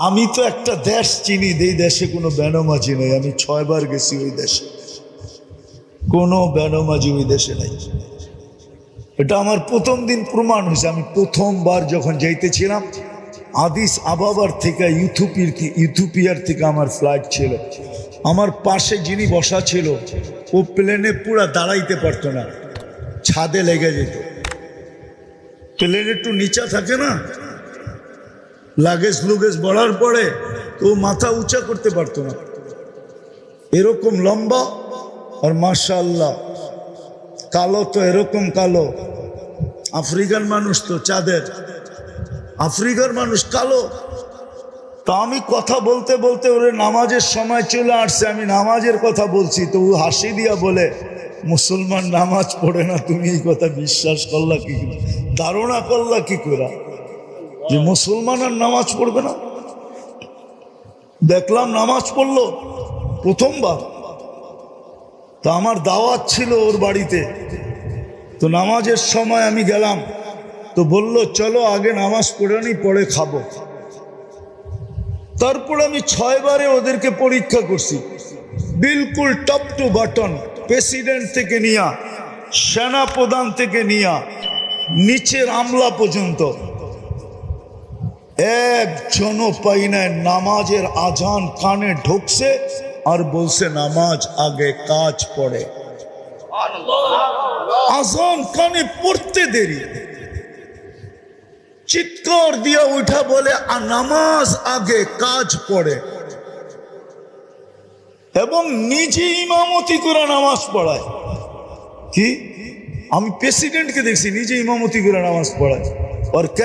আমি তো একটা দেশ চিনি এই দেশে কোনো বেনমাজি নেই। আমি ছয়বার গেছি ওই দেশে। কোনো বেনমাজি ওই দেশে নাই। এটা আমার প্রথম দিন প্রমাণ হয়েছে। আমি প্রথমবার যখন যাইতেছিলাম, আদিস আবাবার থেকে ইউথুপির ইউথুপিয়ার থেকে আমার ফ্লাইট ছিল। আমার পাশে যিনি বসা ছিল, ও প্লেনে পুরা দাঁড়াইতে পারতো না। ছাদে লেগে যেত। প্লেন একটু নিচা থাকে না? লাগেজ লুগেজ বড়ার পরে তো মাথা উঁচা করতে পারতো না। এরকম লম্বা আর মাশাল্লাহ কালো তো এরকম কালো। আফ্রিকান মানুষ তো চাঁদের। আফ্রিকার মানুষ কালো। তা আমি কথা বলতে বলতে ওরে নামাজের সময় চলে আসছে, আমি নামাজের কথা বলছি, তো ও হাসি দিয়া বলে, মুসলমান নামাজ পড়ে না, তুমি এই কথা বিশ্বাস করলা কি? ধারণা করলা কি করে? যে মুসলমান আর নামাজ পড়বে না? দেখলাম নামাজ পড়ল প্রথমবার। তো আমার দাওয়াত ছিল ওর বাড়িতে। তো নামাজের সময় আমি গেলাম। তো বলল, চলো আগে নামাজ পড়ে নি, পরে খাব। তারপর আমি ছয়বারে ওদেরকে পরীক্ষা করছি। বিলকুল টপ টু বাটন, প্রেসিডেন্ট থেকে নিয়া সেনা প্রধান থেকে নিয়া, নিচের আমলা পর্যন্ত। একজনও পাই নাই নামাজের আজান কানে ঢুকছে আর বলছে নামাজ আগে কাজ পড়ে। আজান কানে পড়তে দেরি। চিৎকার দিয়া উঠা বলে "আ, নামাজ আগে কাজ পড়ে। এবং নিজে ইমামতি করে নামাজ পড়ায়। কি? আমি প্রেসিডেন্টকে দেখছি নিজে ইমামতি করে নামাজ পড়ায়। আর